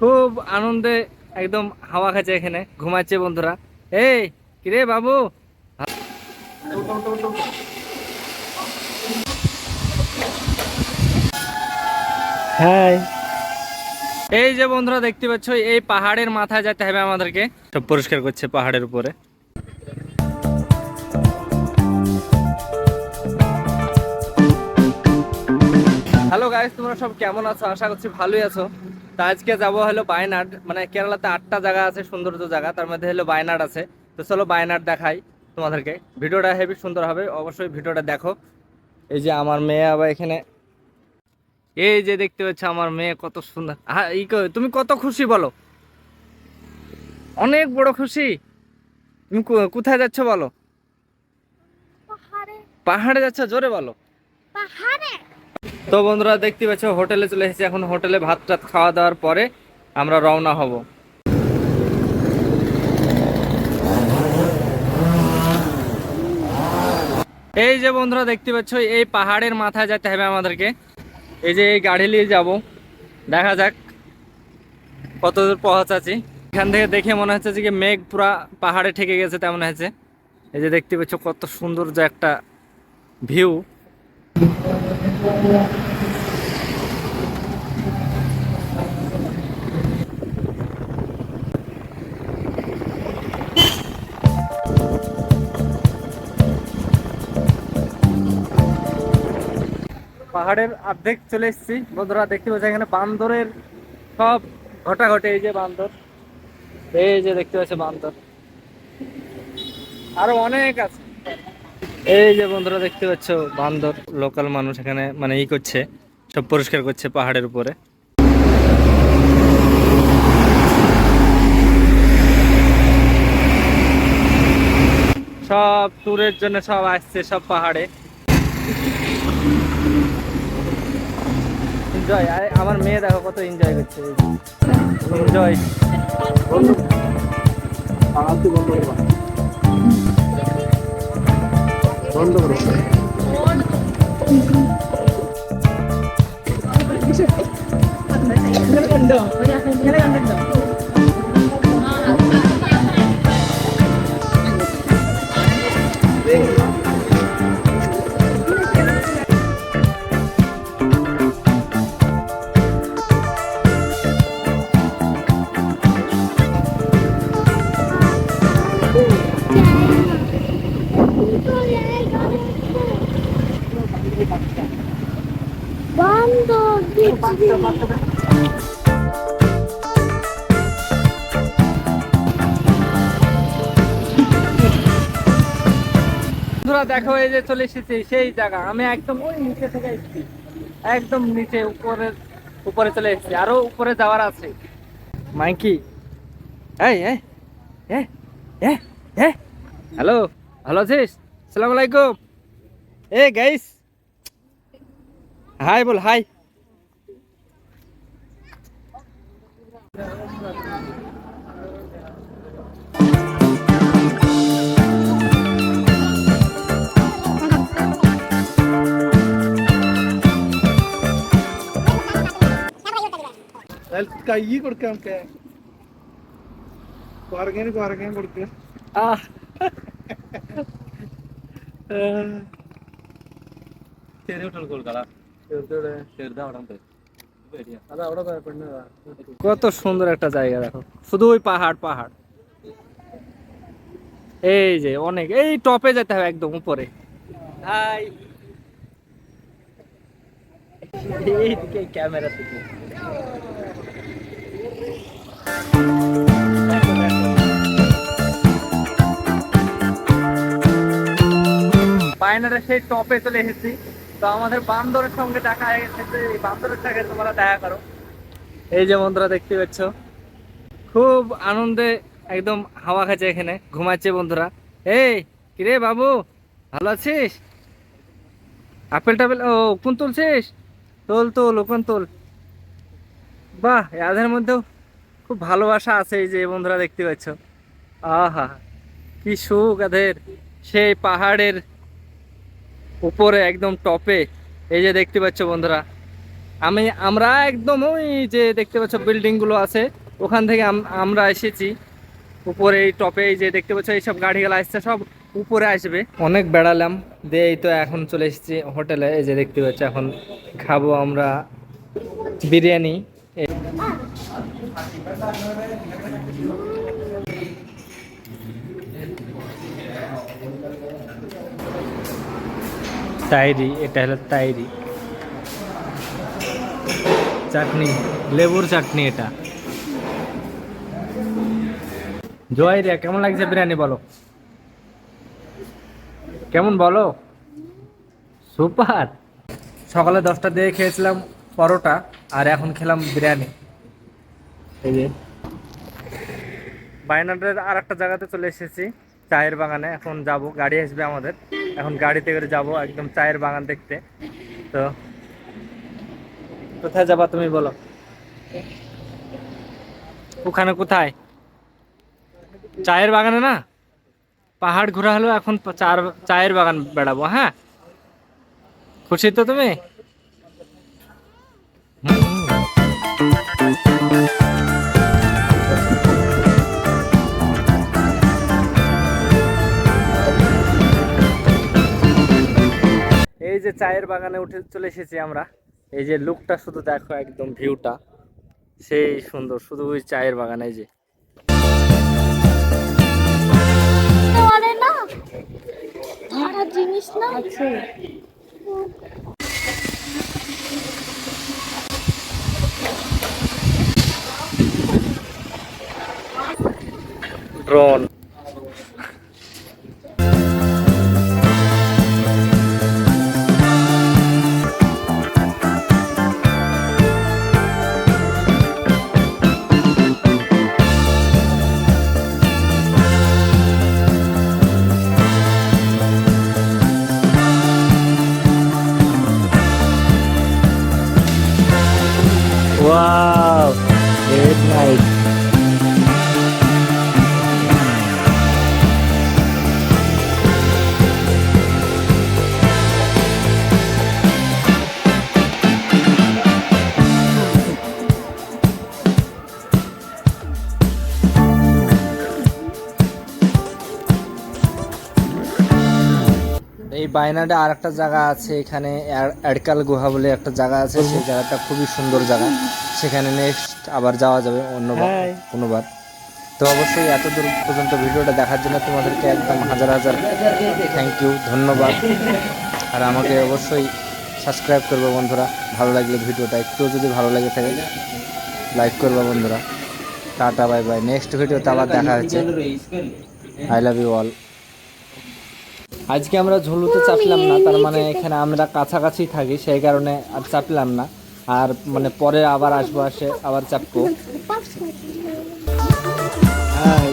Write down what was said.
খুব আনন্দে একদম হাওয়া খাচ্ছে এখানে ঘুমাচ্ছে বন্ধুরা। এই কিরে বাবু? হাই। এই যে বন্ধুরা দেখতে পাচ্ছ এই পাহাড়ের মাথায় যেতে হবে আমাদেরকে। সব পরিষ্কার করছে পাহাড়ের উপরে। হ্যালো গাইস তোমরা সব কেমন আছো? আশা করছি ভালোই আছো। তা আজকে যাব হলো বায়নাড মানে কেরালাতে আটটা জায়গা আছে সৌন্দর্য জায়গা তার মধ্যে হলো বায়নাড আছে। তো চলো বায়নাড দেখাই তোমাদেরকে। ভিডিওটা হেভি সুন্দর হবে অবশ্যই ভিডিওটা দেখো। এই যে আমার মেয়ে আবার এখানে। এই যে দেখতে পাচ্ছ আমার মেয়ে কত সুন্দর। হ্যাঁ ই তুমি কত খুশি বলো? অনেক বড় খুশি। তুমি কোথায় যাচ্ছ বলো? পাহাড়ে যাচ্ছ জোরে বলো। তো বন্ধুরা দেখতে পাচ্ছ, হোটেলে চলে এসেছি। এখন হোটেলে ভাত টাত খাওয়া দাওয়ার পরে আমরা রওনা হব। এই যে বন্ধুরা দেখতে পাচ্ছ, এই পাহাড়ের মাথায় যেতে হবে আমাদেরকে। এই যে এই গাড়ি নিয়ে যাব। দেখা যাক কত দূর পৌঁছাচ্ছি। এখান থেকে দেখে মনে হচ্ছে যে মেঘ পুরা পাহাড়ে ঠেকে গেছে, তেমন হয়েছে। এই যে দেখতে পাচ্ছ, কত সুন্দর যে একটা ভিউ। পাহাড়ের অর্ধেক চলে এসেছি। বন্ধুরা, দেখতে পাচ্ছি এখানে বান্দরের সব ঘটা ঘটে এই যে বান্দর। এই যে দেখতে পাচ্ছি বান্দর। আরও অনেক আছে। এই যে বন্ধুরা দেখতে পাচ্ছ, বান্দর লোকাল মানুষ এখানে মানে ই করছে, সব পরিষ্কার করছে পাহাড়ের উপরে। সব ট্যুরের জন্য সব আসছে, সব পাহাড়ে। এনজয় আমার মেয়ে দেখো কত এনজয় করছে। এনজয় കണ്ടോ നിങ്ങളെ കണ്ടോ দেখো এই যে চলে এসেছি সেই জায়গা। আমি একদম ওই নিচে থেকে এসেছি। একদম নিচে উপরে উপরে চলে এসেছি। আরও উপরে যাওয়ার আছে। মাইকি, এই হ্যালো, ভালো আছিস? সালাম আলাইকুম। Hey guys hi ball hi കൈ കൊടുക്കാം നമുക്ക്. കുറങ്ങനെ കുറങ്ങനെ കൊടുക്കുക ആ. ചെറിയ കുട്ടികൾക്ക് കൊടുക്കാം কত সুন্দর একটা জায়গা দেখো। শুধু ওই পাহাড় পাহাড়। এই যে অনেক এই টপে যেতে হবে একদম উপরে। এইদিকে ক্যামেরা থেকে। পায়নাটা সেই টপে চলে এসেছি। তো আমাদের বান্দরের সঙ্গে দেখা হয়ে গেছে এই বান্দরের সঙ্গে তোমরা দেখা করো। এই যে বন্ধুরা দেখতে পাচ্ছ, খুব আনন্দে একদম হাওয়া খাচ্ছে এখানে, ঘুমাচ্ছে বন্ধুরা। এই, কিরে বাবু, ভালো আছিস? আপেল টাপেল, ও কোন তুলছিস? তোল তোল ওখান তোল। বাহ এদের মধ্যেও খুব ভালোবাসা আছে এই যে বন্ধুরা দেখতে পাচ্ছ। আহা, কি সুখ এদের সেই পাহাড়ের উপরে একদম টপে এই যে দেখতে পাচ্ছ বন্ধুরা, আমি, আমরা একদম ওই যে দেখতে পাচ্ছ বিল্ডিংগুলো আছে, ওখান থেকে আম- আমরা এসেছি। উপরে এই টপে এই যে দেখতে পাচ্ছ, এইসব গাড়িগুলো আসছে, সব উপরে আসবে। অনেক বেড়ালাম দিয়ে এই তো এখন চলে এসেছি হোটেলে। এই যে দেখতে পাচ্ছ, এখন খাব আমরা বিরিয়ানি। তাইরি, এটা হলো তাইরি। চাটনি, লেবুর চাটনি এটা। জয় রে কেমন লাগছে বিরিয়ানি বলো? কেমন বলো? সুপার। সকালে দশটা দিয়ে খেয়েছিলাম পরোটা, আর এখন খেলাম বিরিয়ানি। বায়নাডের আর একটা জায়গাতে চলে এসেছি, চায়ের বাগানে। এখন যাব, গাড়ি আসবে আমাদের। এখন গাড়িতে করে যাব একদম চায়ের বাগান দেখতে। তো কোথায় যাবা তুমি বলো? ওখানে কোথায়? চায়ের বাগানে না? পাহাড় ঘোরা হলো এখন চার চায়ের বাগান বেড়াবো হ্যাঁ? খুশি তো তুমি? যে চায়ের বাগানে উঠে চলে এসেছি আমরা। এই যে লুকটা শুধু দেখো একদম ভিউটা। সেই সুন্দর শুধু ওই চায়ের বাগানে যে। জিনিস না। ড্রোন। এই বাইনাডে আর একটা জায়গা আছে এখানে এডকাল গুহা বলে একটা জায়গা আছে সেই জায়গাটা খুবই সুন্দর জায়গা। সেখানে নেক্সট আবার যাওয়া যাবে অন্যবার কোনোবার তো অবশ্যই এত দূর পর্যন্ত ভিডিওটা দেখার জন্য তোমাদেরকে একদম হাজার হাজার থ্যাংক ইউ ধন্যবাদ। আর আমাকে অবশ্যই সাবস্ক্রাইব করব বন্ধুরা ভালো লাগলে ভিডিওটা একটু যদি ভালো লাগে থাকে লাইক করবে বন্ধুরা। টাটা বাই বাই নেক্সট ভিডিওতে আবার দেখা হচ্ছে। আই লাভ ইউ অল আজকে আমরা ঝুলুতে চাপলাম না তার মানে এখানে আমরা কাছাকাছি থাকি সেই কারণে আর চাপলাম না। আর মানে পরে আবার আসব আসে আবার চাপবো। হাই